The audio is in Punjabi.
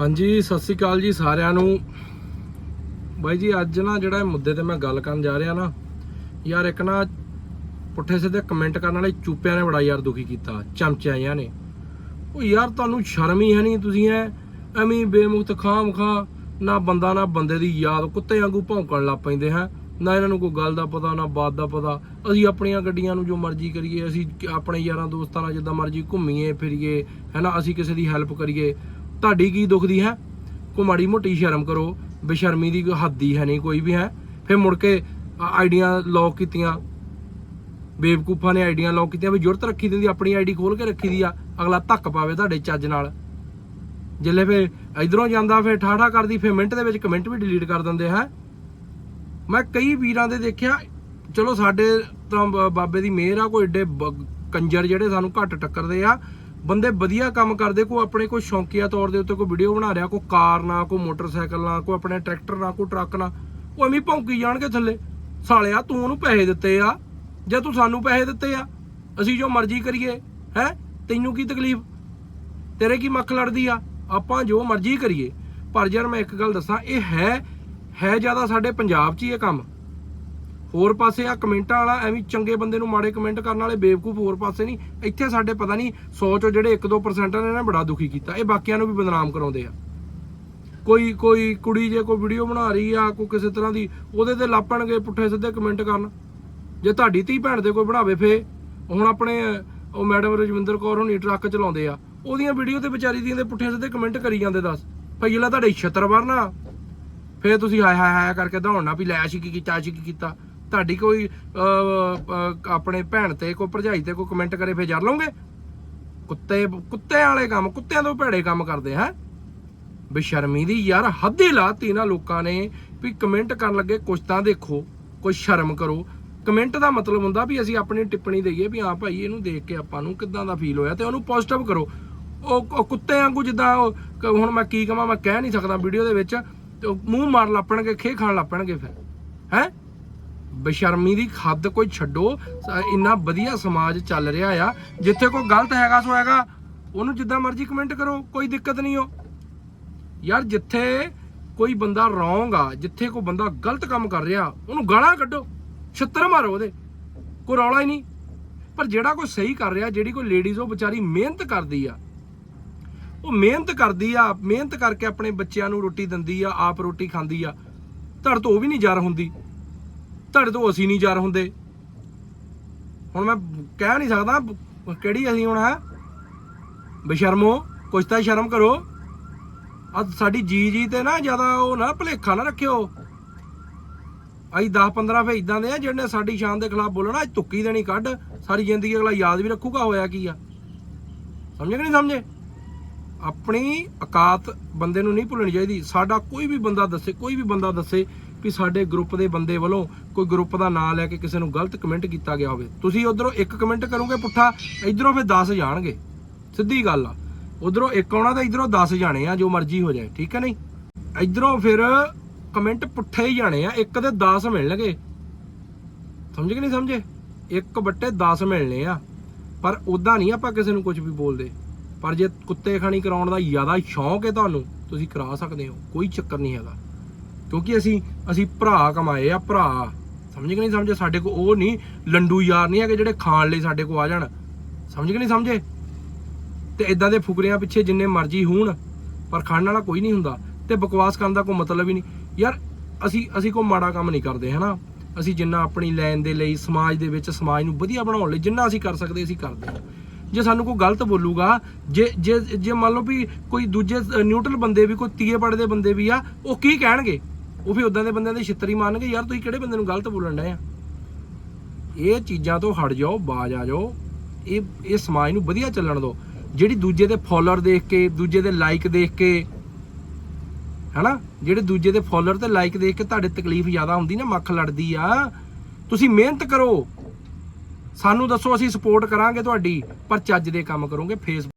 ਹਾਂਜੀ, ਸਤਿ ਸ੍ਰੀ ਅਕਾਲ ਜੀ ਸਾਰਿਆਂ ਨੂੰ। ਬਾਈ ਜੀ, ਅੱਜ ਨਾ ਜਿਹੜਾ ਮੁੱਦੇ ਤੇ ਮੈਂ ਗੱਲ ਕਰਨ ਜਾ ਰਿਹਾ ਨਾ, ਯਾਰ ਇੱਕ ਨਾ ਪੁੱਠੇ ਸਿੱਧੇ ਕਮੈਂਟ ਕਰਨ ਵਾਲੇ ਚੂਪਿਆਂ ਨੇ ਬੜਾ ਯਾਰ ਦੁਖੀ ਕੀਤਾ ਚਮਚਿਆਂ ਨੇ। ਉਹ ਯਾਰ ਤੁਹਾਨੂੰ ਸ਼ਰਮ ਹੀ ਹੈ ਨਹੀਂ ਤੁਸੀਂ ਐ, ਐਵੇਂ ਹੀ ਬੇਮੁਖਤ ਖਾਮ ਖਾ ਨਾ ਬੰਦਾ ਨਾ ਬੰਦੇ ਦੀ ਯਾਦ ਕੁੱਤੇ ਵਾਂਗੂ ਭੌਂਕਣ ਲੱਗ ਪੈਂਦੇ ਹੈ। ਨਾ ਇਹਨਾਂ ਨੂੰ ਕੋਈ ਗੱਲ ਦਾ ਪਤਾ, ਨਾ ਬਾਤ ਦਾ ਪਤਾ। ਅਸੀਂ ਆਪਣੀਆਂ ਗੱਡੀਆਂ ਨੂੰ ਜੋ ਮਰਜ਼ੀ ਕਰੀਏ, ਅਸੀਂ ਆਪਣੇ ਯਾਰਾਂ ਦੋਸਤਾਂ ਨਾਲ ਜਿੱਦਾਂ ਮਰਜ਼ੀ ਘੁੰਮੀਏ, ਫਿਰੀਏ, ਹੈਨਾ, ਅਸੀਂ ਕਿਸੇ ਦੀ ਹੈਲਪ ਕਰੀਏ। ਤੁਹਾਡੀ ਕੀ ਦੁਖਦੀ ਹੈ? ਕੋ ਮਾੜੀ ਮੋਟੀ ਸ਼ਰਮ ਕਰੋ। ਬੇਸ਼ਰਮੀ ਦੀ ਕੋਈ ਹੱਦ ਹੀ ਹੈ ਨਹੀਂ, ਕੋਈ ਵੀ ਹੈ। ਫਿਰ ਮੁੜ ਕੇ ਆਈਡੀਆਂ ਲੌਕ ਕੀਤੀਆਂ। ਬੇਵਕੂਫਾਂ ਨੇ ਆਈਡੀਆਂ ਲੌਕ ਕੀਤੀਆਂ ਵੀ ਜੁਰਤ ਰੱਖੀ ਦਿੰਦੀ, ਆਪਣੀ ਆਈਡੀ ਖੋਲ ਕੇ ਰੱਖੀ ਦੀ ਆ। ਅਗਲਾ ਧੱਕ ਪਾਵੇ ਤੁਹਾਡੇ ਚੱਜ ਨਾਲ। ਜਿੱਲੇ ਫੇ ਇਧਰੋਂ ਜਾਂਦਾ ਫੇ ਠਾਠਾ ਕਰਦੀ ਫੇ ਮਿੰਟ ਦੇ ਵਿੱਚ ਕਮੈਂਟ ਵੀ ਡਿਲੀਟ ਕਰ ਦਿੰਦੇ ਹੈ। ਮੈਂ ਕਈ ਵੀਰਾਂ ਦੇ ਦੇਖਿਆ, ਚਲੋ ਸਾਡੇ ਤਾਂ ਬ- ਬਾਬੇ ਦੀ ਮਿਹਰ ਆ, ਕੋਈ ਏਡੇ ਬ- ਕੰਜਰ ਜਿਹੜੇ ਸਾਨੂੰ ਘੱਟ ਟੱਕਰਦੇ ਆ। ਬੰਦੇ ਵਧੀਆ ਕੰਮ ਕਰਦੇ ਕੋ ਆਪਣੇ ਕੋਈ ਸ਼ੌਂਕੀਆ ਤੌਰ ਦੇ ਉੱਤੇ ਕੋਈ ਵੀਡੀਓ ਬਣਾ ਰਿਹਾ, ਕੋਈ ਕਾਰ ਨਾਲ ਕੋਈ ਮੋਟਰਸਾਈਕਲ ਨਾਲ ਕੋਈ ਆਪਣੇ ਟਰੈਕਟਰ ਨਾਲ ਕੋਈ ਟਰੱਕ ਨਾ, ਉਹ ਐਵੇਂ ਭੌਂਕੀ ਜਾਣਗੇ ਥੱਲੇ। ਸਾਲਿਆ, ਤੂੰ ਉਹਨੂੰ ਪੈਸੇ ਦਿੱਤੇ ਆ? ਜੇ ਤੂੰ ਸਾਨੂੰ ਪੈਸੇ ਦਿੱਤੇ ਆ, ਅਸੀਂ ਜੋ ਮਰਜ਼ੀ ਕਰੀਏ, ਹੈ? ਤੈਨੂੰ ਕੀ ਤਕਲੀਫ? ਤੇਰੇ ਕੀ ਮੱਖ ਲੜਦੀ ਆ? ਆਪਾਂ ਜੋ ਮਰਜ਼ੀ ਕਰੀਏ। ਪਰ ਯਾਰ ਮੈਂ ਇੱਕ ਗੱਲ ਦੱਸਾਂ, ਇਹ ਹੈ ਹੈ ਜ਼ਿਆਦਾ ਸਾਡੇ ਪੰਜਾਬ 'ਚ ਹੀ ਇਹ ਕੰਮ। ਹੋਰ ਪਾਸੇ ਆ ਕਮੈਂਟਾਂ ਵਾਲਾ, ਐਵੇਂ ਚੰਗੇ ਬੰਦੇ ਨੂੰ ਮਾੜੇ ਕਮੈਂਟ ਕਰਨ ਵਾਲੇ ਬੇਵਕੂਫ ਹੋਰ ਪਾਸੇ ਨਹੀਂ। ਇੱਥੇ ਸਾਡੇ ਪਤਾ ਨਹੀਂ 100 ਚੋਂ ਜਿਹੜੇ 1-2% ਨੇ ਨਾ ਬੜਾ ਦੁਖੀ ਕੀਤਾ। ਇਹ ਬਾਕੀਆਂ ਨੂੰ ਵੀ ਬਦਨਾਮ ਕਰਾਉਂਦੇ ਆ। ਕੋਈ ਕੋਈ ਕੁੜੀ ਜੇ ਕੋਈ ਵੀਡੀਓ ਬਣਾ ਰਹੀ ਆ, ਕੋਈ ਕਿਸੇ ਤਰ੍ਹਾਂ ਦੀ, ਉਹਦੇ ਤੇ ਲਾਪਣਗੇ ਪੁੱਠੇ ਸਿੱਧੇ ਕਮੈਂਟ ਕਰਨ। ਜੇ ਤੁਹਾਡੀ ਧੀ ਭੈਣ ਦੇ ਕੋਈ ਬਣਾਵੇ ਫੇ ਹੁਣ ਆਪਣੇ, ਉਹ ਮੈਡਮ ਰਜਵਿੰਦਰ ਕੌਰ ਹੁਣੀ ਟਰੱਕ ਚਲਾਉਂਦੇ ਆ, ਉਹਦੀਆਂ ਵੀਡੀਓ ਤੇ ਵਿਚਾਰੀ ਦੀਆਂ ਦੇ ਪੁੱਠੇ ਸਿੱਧੇ ਕਮੈਂਟ ਕਰੀ ਜਾਂਦੇ ਦੱਸ। ਭਾਈ ਜਿਹੜਾ ਤੁਹਾਡੇ ਛਤਰ ਵਰਨਾ, ਫੇਰ ਤੁਸੀਂ ਹਾਏ ਹਾਏ ਹਾਏ ਕਰਕੇ ਦੌੜਨਾ ਵੀ ਲੈ ਅਸੀਂ ਕੀ ਕੀਤਾ ਅਸੀਂ ਕੀ ਕੀਤਾ। ਤੁਹਾਡੀ ਕੋਈ ਆਪਣੇ ਭੈਣ ਤੇ ਕੋਈ ਭਰਜਾਈ ਤੇ ਕੋਈ ਕਮੈਂਟ ਕਰੇ, ਫੇਰ ਜਰ ਲਓਗੇ? ਕੁੱਤੇ ਕੁੱਤੇ ਵਾਲੇ ਕੰਮ, ਕੁੱਤਿਆਂ ਤੋਂ ਭੈੜੇ ਕੰਮ ਕਰਦੇ, ਹੈ? ਬੇਸ਼ਰਮੀ ਦੀ ਯਾਰ ਹੱਦ ਹੀ ਲਾਤੀ ਨਾ ਲੋਕਾਂ ਨੇ ਵੀ ਕਮੈਂਟ ਕਰਨ ਲੱਗੇ, ਕੁਛ ਤਾਂ ਦੇਖੋ, ਕੋਈ ਸ਼ਰਮ ਕਰੋ। ਕਮੈਂਟ ਦਾ ਮਤਲਬ ਹੁੰਦਾ ਵੀ ਅਸੀਂ ਆਪਣੀ ਟਿੱਪਣੀ ਦਈਏ ਵੀ ਹਾਂ ਭਾਈ, ਇਹਨੂੰ ਦੇਖ ਕੇ ਆਪਾਂ ਨੂੰ ਕਿੱਦਾਂ ਦਾ ਫੀਲ ਹੋਇਆ ਤੇ ਉਹਨੂੰ ਪੋਜ਼ਿਟਿਵ ਕਰੋ। ਉਹ ਉਹ ਕੁੱਤੇ ਵਾਂਗੂ ਜਿੱਦਾਂ ਉਹ ਹੁਣ ਮੈਂ ਕੀ ਕਹਾਂ ਮੈਂ ਕਹਿ ਨਹੀਂ ਸਕਦਾ ਵੀਡੀਓ ਦੇ ਵਿੱਚ, ਤੇ ਉਹ ਮੂੰਹ ਮਾਰ ਲੱਪਣਗੇ, ਖੇ ਖਾਣ ਲੱਪਣਗੇ ਫਿਰ, ਹੈ? ਬੇਸ਼ਰਮੀ ਦੀ ਹੱਦ ਕੋਈ ਛੱਡੋ ਇੰਨਾ ਵਧੀਆ ਸਮਾਜ ਚੱਲ ਰਿਹਾ ਆ, ਜਿੱਥੇ ਕੋਈ ਗਲਤ ਹੈਗਾ ਸੋ ਹੈਗਾ, ਉਹਨੂੰ ਜਿੱਦਾਂ ਮਰਜ਼ੀ ਕਮੈਂਟ ਕਰੋ, ਕੋਈ ਦਿੱਕਤ ਨਹੀਂ ਹੋ ਯਾਰ ਜਿੱਥੇ ਕੋਈ ਬੰਦਾ ਰੋਂਗ ਆ, ਜਿੱਥੇ ਕੋਈ ਬੰਦਾ ਗਲਤ ਕੰਮ ਕਰ ਰਿਹਾ, ਉਹਨੂੰ ਗਾਲਾਂ ਕੱਢੋ, ਛਿੱਤਰ ਮਾਰੋ ਉਹਦੇ, ਕੋਈ ਰੌਲਾ ਹੀ ਨਹੀਂ। ਪਰ ਜਿਹੜਾ ਕੋਈ ਸਹੀ ਕਰ ਰਿਹਾ, ਜਿਹੜੀ ਕੋਈ ਲੇਡੀਜ਼ ਉਹ ਵਿਚਾਰੀ ਮਿਹਨਤ ਕਰਦੀ ਆ, ਉਹ ਮਿਹਨਤ ਕਰਦੀ ਆ, ਮਿਹਨਤ ਕਰਕੇ ਆਪਣੇ ਬੱਚਿਆਂ ਨੂੰ ਰੋਟੀ ਦਿੰਦੀ ਆ, ਆਪ ਰੋਟੀ ਖਾਂਦੀ ਆ, ਧੜ ਤੋਂ ਉਹ ਵੀ ਨਹੀਂ ਜਰ ਹੁੰਦੀ। ਤੁਹਾਡੇ ਤੋਂ ਅਸੀਂ ਨਹੀਂ ਜਰ ਹੁੰਦੇ। ਹੁਣ ਮੈਂ ਕਹਿ ਨਹੀਂ ਸਕਦਾ ਕਿਹੜੀ ਅਸੀਂ ਹੁਣ ਹੈ। ਬਸ਼ਰਮੋ ਕੁਛ ਤਾਂ ਸ਼ਰਮ ਕਰੋ। ਅੱਜ ਸਾਡੀ ਜੀ ਜੀ ਤੇ ਨਾ ਜ਼ਿਆਦਾ ਉਹ ਨਾ, ਭਲੇਖਾ ਨਾ ਰੱਖਿਓ। ਅਸੀਂ 10 15 ਫੇ ਇਦਾਂ ਦੇ ਆ ਜਿਹੜੇ ਸਾਡੀ ਸ਼ਾਨ ਦੇ ਖਿਲਾਫ ਬੋਲਣਾ, ਅੱਜ ਤੁੱਕੀ ਦੇਣੀ ਕੱਢ। ਸਾਰੀ ਜ਼ਿੰਦਗੀ ਅਗਲਾ ਯਾਦ ਵੀ ਰੱਖੂਗਾ ਹੋਇਆ ਕੀ ਆ। ਸਮਝੇ ਕਿ ਨਹੀਂ ਸਮਝੇ? ਆਪਣੀ ਔਕਾਤ ਬੰਦੇ ਨੂੰ ਨਹੀਂ ਭੁੱਲਣੀ ਚਾਹੀਦੀ। ਸਾਡਾ ਕੋਈ ਵੀ ਬੰਦਾ ਦੱਸੇ, ਕੋਈ ਵੀ ਬੰਦਾ ਦੱਸੇ ਵੀ ਸਾਡੇ ਗਰੁੱਪ ਦੇ ਬੰਦੇ ਵੱਲੋਂ ਕੋਈ ਗਰੁੱਪ ਦਾ ਨਾਮ ਲੈ ਕੇ ਕਿਸੇ ਨੂੰ ਗਲਤ ਕਮੈਂਟ ਕੀਤਾ ਗਿਆ ਹੋਵੇ। ਤੁਸੀਂ ਉਧਰੋਂ ਇੱਕ ਕਮੈਂਟ ਕਰੋਗੇ ਪੁੱਠਾ, ਇਧਰੋਂ ਫਿਰ 10 ਜਾਣਗੇ। ਸਿੱਧੀ ਗੱਲ ਆ। ਉਧਰੋਂ ਇੱਕ ਆਉਣਾ ਤਾਂ ਇਧਰੋਂ 10 ਜਾਣੇ ਆ, ਜੋ ਮਰਜ਼ੀ ਹੋ ਜਾਏ, ਠੀਕ ਹੈ ਨਹੀਂ? ਇਧਰੋਂ ਫਿਰ ਕਮੈਂਟ ਪੁੱਠੇ ਹੀ ਜਾਣੇ ਆ, ਇੱਕ ਦੇ 10 ਮਿਲਣਗੇ। ਸਮਝ ਕਿ ਨਹੀਂ ਸਮਝੇ? ਇੱਕ ਬੱਟੇ 10 ਮਿਲਣੇ ਆ। ਪਰ ਉਦਾਂ ਨਹੀਂ ਆਪਾਂ ਕਿਸੇ ਨੂੰ ਕੁਝ ਵੀ ਬੋਲਦੇ। ਪਰ ਜੇ ਕੁੱਤੇ ਖਾਣੀ ਕਰਾਉਣ ਦਾ ਜ਼ਿਆਦਾ ਸ਼ੌਂਕ ਹੈ ਤੁਹਾਨੂੰ, ਤੁਸੀਂ ਕਰਾ ਸਕਦੇ ਹੋ। ਕੋਈ ਚੱਕਰ ਨਹੀਂ ਹੈਗਾ। ਕਿਉਂਕਿ ਅਸੀਂ ਅਸੀਂ ਭਰਾ ਕਮਾਏ ਆ, ਭਰਾ। ਸਮਝ ਕਿ ਨਹੀਂ ਸਮਝੇ? ਸਾਡੇ ਕੋ ਉਹ ਨਹੀਂ, ਲੰਡੂ ਯਾਰ ਨਹੀਂ ਹੈਗੇ ਜਿਹੜੇ ਖਾਣ ਲਈ ਸਾਡੇ ਕੋ ਆ ਜਾਣ। ਸਮਝ ਕਿ ਨਹੀਂ ਸਮਝੇ? ਤੇ ਇਦਾਂ ਦੇ ਫੁਕਰਿਆਂ ਪਿੱਛੇ ਜਿੰਨੇ ਮਰਜ਼ੀ ਹੋਣ, ਪਰ ਖਾਣ ਵਾਲਾ ਕੋਈ ਨਹੀਂ ਹੁੰਦਾ। ਤੇ ਬਕਵਾਸ ਕਰਨ ਦਾ ਕੋਈ ਮਤਲਬ ਹੀ ਨਹੀਂ। ਯਾਰ, ਅਸੀਂ ਅਸੀਂ ਕੋਈ ਮਾੜਾ ਕੰਮ ਨਹੀਂ ਕਰਦੇ, ਹਨਾ? ਅਸੀਂ ਜਿੰਨਾ ਆਪਣੀ ਲੈਣ ਦੇ ਲਈ, ਸਮਾਜ ਦੇ ਵਿੱਚ ਸਮਾਜ ਨੂੰ ਵਧੀਆ ਬਣਾਉਣ ਲਈ ਜਿੰਨਾ ਅਸੀਂ ਕਰ ਸਕਦੇ, ਅਸੀਂ ਕਰਦੇ ਹਾਂ। ਜੇ ਸਾਨੂੰ ਕੋਈ ਗਲਤ ਬੋਲੂਗਾ, ਜੇ ਜੇ ਜੇ ਮੰਨ ਲਓ ਵੀ ਕੋਈ ਦੂਜੇ ਨਿਊਟਰਲ ਬੰਦੇ ਵੀ, ਕੋਈ ਤੀਏ ਪੜੇ ਦੇ ਬੰਦੇ ਵੀ ਆ, ਉਹ ਕੀ ਕਹਿਣਗੇ? ਉਹ ਵੀ ਉਦਾਂ ਦੇ ਬੰਦਿਆਂ ਦੇ ਛਿੱਤਰੀ ਮਾਰਨਗੇ, ਯਾਰ ਤੁਸੀਂ ਕਿਹੜੇ ਬੰਦੇ ਨੂੰ ਗਲਤ ਬੋਲਣ ਡਏ ਆ? ਇਹ ਚੀਜ਼ਾਂ ਤੋਂ ਹਟ ਜਾਓ, ਬਾਜ ਆ ਜਾਓ। ਇਹ ਇਹ ਸਮਾਜ ਨੂੰ ਵਧੀਆ ਚੱਲਣ ਦਿਓ। ਜਿਹੜੀ ਦੂਜੇ ਦੇ ਫਾਲੋਅਰ ਦੇਖ ਕੇ, ਦੂਜੇ ਦੇ ਲਾਈਕ ਦੇਖ ਕੇ, ਹੈਨਾ? ਜਿਹੜੇ ਦੂਜੇ ਦੇ ਫਾਲੋਅਰ ਤੇ ਲਾਈਕ ਦੇਖ ਕੇ ਤੁਹਾਡੇ ਤਕਲੀਫ ਜ਼ਿਆਦਾ ਹੁੰਦੀ ਨਾ, ਮੱਖ ਲੜਦੀ ਆ, ਤੁਸੀਂ ਮਿਹਨਤ ਕਰੋ। ਸਾਨੂੰ ਦੱਸੋ, ਅਸੀਂ ਸਪੋਰਟ ਕਰਾਂਗੇ ਤੁਹਾਡੀ, ਪਰ ਚੱਜ ਦੇ ਕੰਮ ਕਰੋਗੇ ਫੇਸ